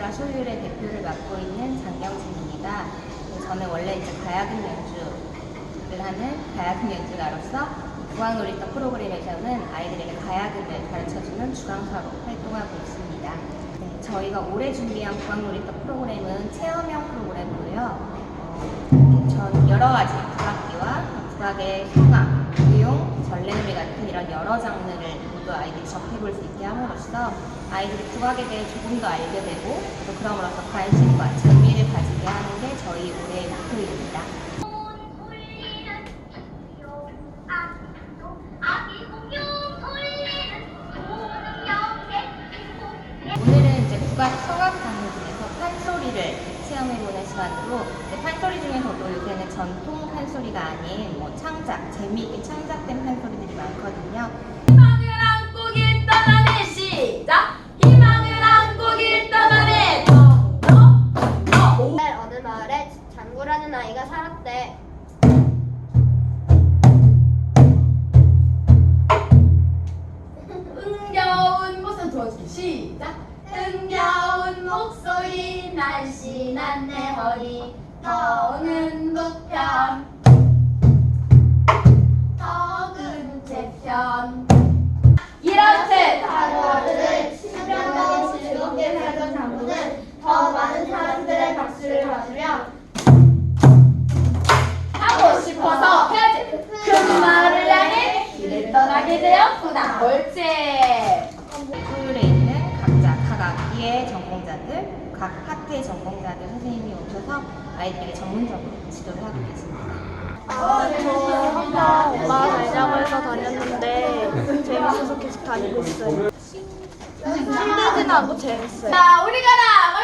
소율의 대표를 맡고 있는 장경진입니다. 저는 원래 이제 가야금 연주를 하는 가야금 연주가로서 국악놀이터 프로그램에서는 아이들에게 가야금을 가르쳐주는 주강사로 활동하고 있습니다. 네, 저희가 올해 준비한 국악놀이터 프로그램은 체험형 프로그램이고요. 어, 전 여러 가지 국악기와 국악의 소감, 전래놀이 같은 이런 여러 장르를 모두 아이들이 접해볼 수 있게 함으로써 아이들이 국악에 대해 조금 더 알게 되고 또 그럼으로써 관심과 재미를 가지게 하는 게 저희 올해의 목표입니다. 판소리 중에서도 요새는 전통 판소리가 아닌 뭐 창작, 재미있게 창작된 많거든요. 희망을 안고 길 떠나네. 시작! 희망을 안고 길 떠나네. 옛날 어느 마을에 장구라는 아이가 살았대. 흥겨운 모습 도와주기 시작! 흥겨운 목소리 날씬한 내 허리 더는 북편 길을 떠나게 되었구나 옳지 소율에 있는 각자 각 악기의 전공자들, 각 파트의 전공자들 선생님이 오셔서 아이들에게 전문적으로 지도를 하고 계십니다. 아, 저 한번 엄마가 달자고 해서 다녔는데 재밌어서 계속 다니고 있어요. 힘들지는 않고 재밌어요. 자 우리 가라